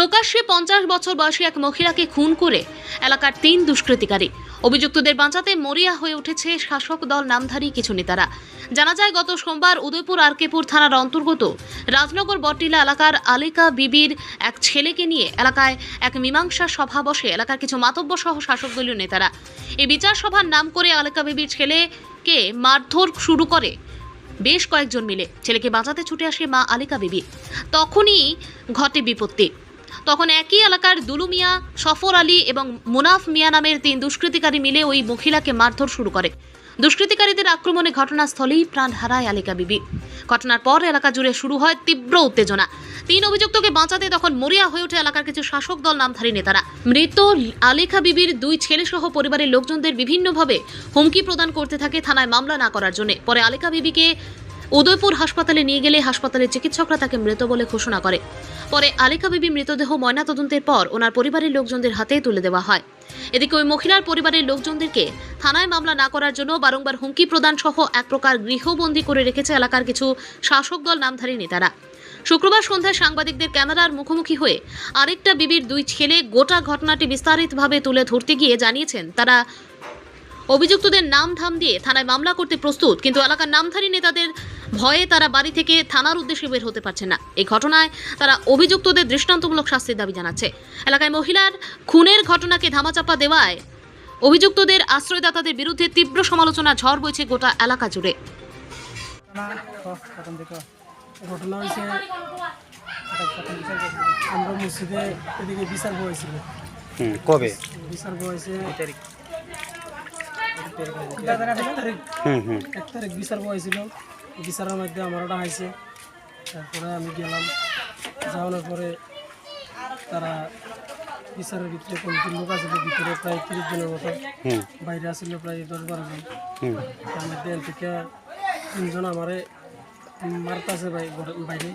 প্রকাশ্যে পঞ্চাশ বছর বয়সী এক মহিলাকে খুন করে এলাকার তিন দুষ্কৃতিকারী। অভিযুক্তদের বাঁচাতে মরিয়া হয়ে উঠেছে শাসক দল নামধারী কিছু নেতারা। জানা যায়, গত সোমবার উদয়পুর আরকেপুর থানার অন্তর্গত রাজনগর বটটিলা এলাকার আলিকা বিবির এক ছেলেকে নিয়ে এলাকায় এক মীমাংসা সভা বসে এলাকার কিছু মাতব্য সহ শাসক দলীয় নেতারা। এই বিচার সভার নাম করে আলিকা বিবির ছেলেকে মারধর শুরু করে বেশ কয়েকজন মিলে। ছেলেকে বাঁচাতে ছুটে আসে মা আলিকা বিবি। তখনই ঘটে বিপত্তি। তখন একই এলাকার দুলু মিয়া সফর আলী এবং মুনাফ মিয়া নামের তিন দুষ্কৃতিকারী মিলে ওই মহিলাকে মারধর শুরু করে। দুষ্কৃতিকারীদের আক্রমণে ঘটনাস্থলেই প্রাণ হারায় আলিকা বিবি। ঘটনার পর এলাকা জুড়ে শুরু হয় তীব্র উত্তেজনা। তিন অভিযুক্তকে বাঁচাতে তখন মরিয়া হয়ে ওঠে এলাকার কিছু শাসক দল নামধারী নেতারা। মৃত আলেখা বিবির দুই ছেলে সহ পরিবারের লোকজনদের বিভিন্নভাবে হুমকি প্রদান করতে থাকে থানায় মামলা না করার জন্য। পরে আলেখা বিবিকে উদয়পুর হাসপাতালে নিয়ে গেলে হাসপাতালের চিকিৎসকরা তাকে মৃত বলে ঘোষণা করে। পরে আলেখা বিবি মৃতদেহ ময়নাতদন্তের পর ওনার পরিবারের লোকজনদের হাতে তুলে দেওয়া হয়। এদিকে ওই মহিলার পরিবারের লোকজনদেরকে থানায় মামলা না করার জন্য বারংবার হুমকি প্রদান সহ এক প্রকার গৃহবন্দী করে রেখেছে এলাকার কিছু শাসক দল নামধারী নেতারা। শুক্রবার সন্ধ্যায় সাংবাদিকদের ক্যামেরার মুখোমুখি হয়ে আরেকটা বিবির দুই ছেলে গোটা ঘটনাটি বিস্তারিতভাবে তুলে ধরতে গিয়ে জানিয়েছেন, তারা অভিযুক্তদের নাম ধাম দিয়ে থানায় মামলা করতে প্রস্তুত কিন্তু এলাকার নামধারী নেতাদের ভয়ে তারা বাড়ি থেকে থানার উদ্দেশ্যে বের হতে পারছে না। এই ঘটনায় তারা অভিযুক্তদের দৃষ্টান্তমূলক শাস্তির দাবি জানাচ্ছে। এলাকায় মহিলার খুনের ঘটনাকে ধামাচাপা দেওয়ায় অভিযুক্তদের আশ্রয়দাতাদের বিরুদ্ধে তীব্র সমালোচনা ঝড় বইছে গোটা এলাকা জুড়ে। ঘটনা হয়েছে আমরা মসজিদে এদিকে বিচার বয়েছিল কবে? বিচার বয়েছে এক তারিখ বিচার বয়েছিল বিচারের মধ্যে আমার ওটা হয়েছে তারপরে আমি গেলাম যাওয়ানোর পরে তারা বিচারের ভিতরে কমিটির লোক আসলে ভিতরে প্রায় তিরিশ জনের মতো বাইরে আসলে প্রায় দশ বারো জন তার মধ্যে এর থেকে তিনজন আমারে মারতাছে বাইরে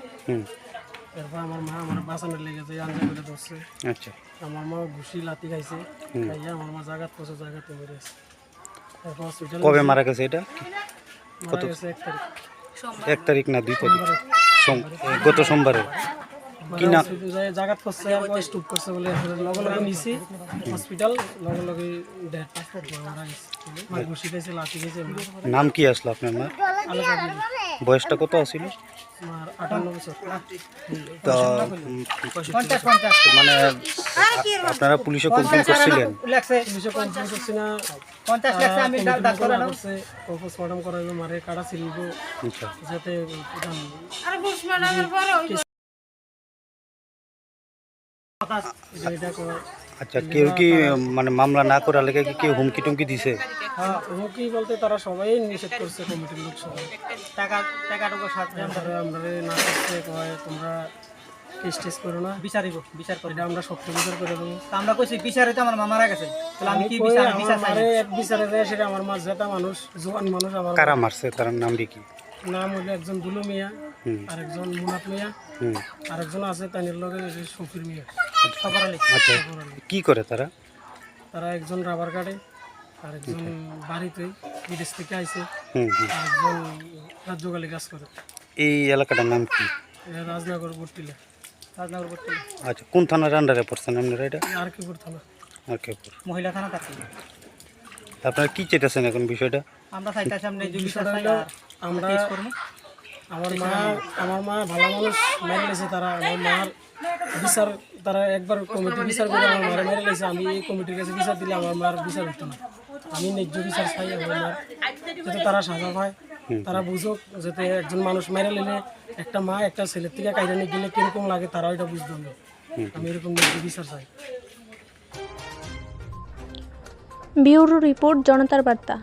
এরপর আমার মা আমার বাঁচানোর লেগেছে আঞ্জা করে ধরছে আমার মা ঘুষি লাতি খাইছে। খাইয়া আমার মা জাগাত পচে জায়গাতে মেরে আছে এরপর হসপিটালে কবে মারা গেছে এটা? কত? এক তারিখ। না দুই তারিখ। গত সোমবারে। কি নাম জাগাত পচছে স্টুপ করছে বলে লগে লগে নিছি। হসপিটাল লগে লগে ডেট মারা গেছে। মা ঘুষি খাইছে লাতি খাইছে নাম কি আসলো আপনার মার? বয়সটা কত আছিল? আমার আটান্ন বছর। তো উম, মানে আপনারা পুলিশে কমপ্লেন করছিলেন? পুলিশে কমপ্লেন করছি না। করছে পোস্টমর্টম করাইবো মারে কাটা ছিলব। আচ্ছা। যাতে আচ্ছা কেউ কি মানে মামলা না করার লেগে কি কেউ হুমকি টুমকি দিছে? হ্যাঁ হুমকি বলতে তারা সবাই নিষেধ করছে কমিটির লোক সবাই। টাকা টাকাটুকু সাথে আমরা আমরা না করতে কয় তোমরা কেস টেস করো না। বিচারিব বিচার করে আমরা শক্ত বিচার করে দেবো। আমরা কইছি বিচারে তো আমার মামারা গেছে। তাহলে আমি কি বিচার বিচার চাই? বিচারে যায় সেটা আমার মানুষ জোয়ান মানুষ আমার কারা মারছে? তার নাম কি? নাম হলো একজন দুলু মিয়া হুম। আর একজন মুনাফ মিয়া হুম। আর একজন আছে তানির লগে শফির মিয়া। সবার আলী। আচ্ছা। কি করে তারা? তারা একজন রাবার কাটে আর একজন বাড়িতে বিদেশ থেকে আইছে হুম হুম। আর একজন রাজ্যকালী কাজ করে। এই এলাকাটার নাম কি? রাজনগর বট্টিলা রাজনগর করতে আচ্ছা কোন থানার আন্ডারে পড়ছেন আপনারা এটা? আর কি করতে আর কেপুর মহিলা থানা থাকি আপনারা কি চেতেছেন এখন বিষয়টা? আমরা চাইতাছি বিষয়টা আমরা করব। আমার মা আমার মা ভালো মানুষ, মেরে লেছে তারা, আমার মার বিচার, তারা একবার কমিটি বিচার করে আমার মারে মেরে লেছে, আমি এই কমিটির কাছে বিচার দিলে আমার মার বিচার হতো না। আমি ন্যায্য বিচার চাই আমার মার, যাতে তারা সাজা পায়, তারা বুঝুক যাতে একজন মানুষ মেরে নিলে একটা মা একটা ছেলের থেকে নিয়ে গেলে কীরকম লাগে, তারা এটা বুঝতে হবে আমি এরকম ন্যায্য বিচার চাই। ব্যুরো রিপোর্ট, জনতার বার্তা।